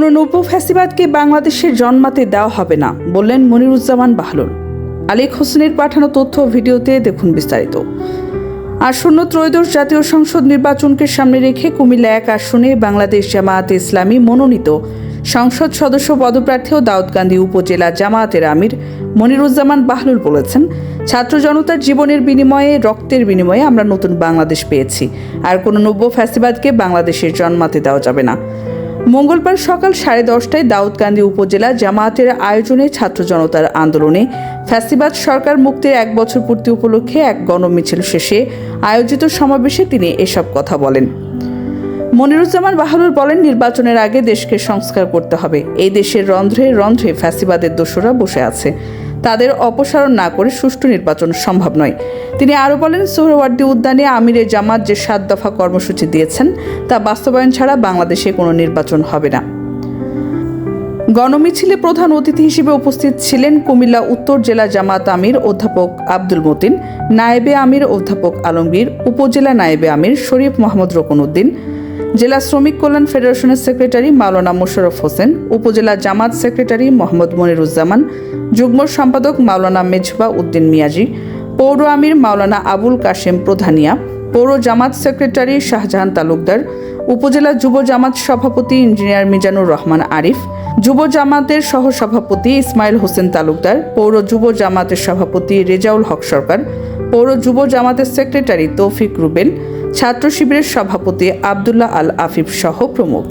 কোনো নব্য ফ্যাসিবাদকে বাংলাদেশের জন্মাতে দেওয়া হবে না, বললেন মনিরুজ্জামান বাহলুল আলিক হোসেনের পাঠানো তথ্য ভিডিওতে দেখুন বিস্তারিত। আসন্ন ত্রয়োদশ জাতীয় সংসদ নির্বাচনকে সামনে রেখে কুমিল্লা এক আসনে বাংলাদেশ জামায়াত ইসলামী মনোনীত সংসদ সদস্য পদপ্রার্থী ও দাউদকান্দি উপজেলা জামায়াতের আমির মনিরুজ্জামান বাহলুল বলেছেন, ছাত্র জনতার জীবনের বিনিময়ে, রক্তের বিনিময়ে আমরা নতুন বাংলাদেশ পেয়েছি। আর কোনো নব্য ফ্যাসিবাদকে বাংলাদেশের জন্মাতে দেওয়া যাবে না। মঙ্গলবার সকাল সাড়ে দশটায় দাউদকান্দি উপজেলা জামায়াতের আয়োজনে ছাত্র জনতার আন্দোলনে ফ্যাসিবাদ সরকার মুক্তির এক বছর পূর্তি উপলক্ষে এক গণমিছিল শেষে আয়োজিত সমাবেশে তিনি এসব কথা বলেন। মনিরুজ্জামান বাহাদুর বলেন, নির্বাচনের আগে দেশকে সংস্কার করতে হবে। এই দেশের রন্ধ্রে রন্ধ্রে ফ্যাসিবাদের দোষরা বসে আছে। তাদের অপসারণ না করে সুষ্ঠু নির্বাচন সম্ভব নয়। তিনি আরও বলেন, সোহরাওয়ার্দী উদ্যানে আমিরের জামাত যে সাত দফা কর্মসূচি দিয়েছেন, তা বাস্তবায়ন ছাড়া বাংলাদেশে কোনো নির্বাচন হবে না। গণমিছিলে প্রধান অতিথি হিসেবে উপস্থিত ছিলেন কুমিল্লা উত্তর জেলা জামাত আমির অধ্যাপক আব্দুল মতিন, নায়েবে আমির অধ্যাপক আলমগীর, উপজেলা নায়েবে আমির শরীফ মোহাম্মদ রকনউদ্দিন জেলা শ্রমিক কল্যাণ ফেডারেশনের সেক্রেটারি মাওলানা মোশাররফ হোসেন, উপজেলা জামাত সেক্রেটারি মোহাম্মদ মনিরুজ্জামান, যুগ্ম সম্পাদক মাওলানা মেজবা উদ্দিন মিয়াজি, পৌর আমির মাওলানা আবুল কাশেম প্রধানিয়া, পৌর জামাত সেক্রেটারি শাহজাহান তালুকদার, উপজেলা যুব জামাত সভাপতি ইঞ্জিনিয়ার মিজানুর রহমান আরিফ, যুব জামাতের সহ সভাপতি ইসমাইল হোসেন তালুকদার, পৌর যুব জামাতের সভাপতি রেজাউল হক সরকার, পৌর যুব জামাতের সেক্রেটারি তৌফিক রুবেল ছাত্র শিবিরের সভাপতি আবদুল্লাহ আল আফিফ সহ প্রমুখ।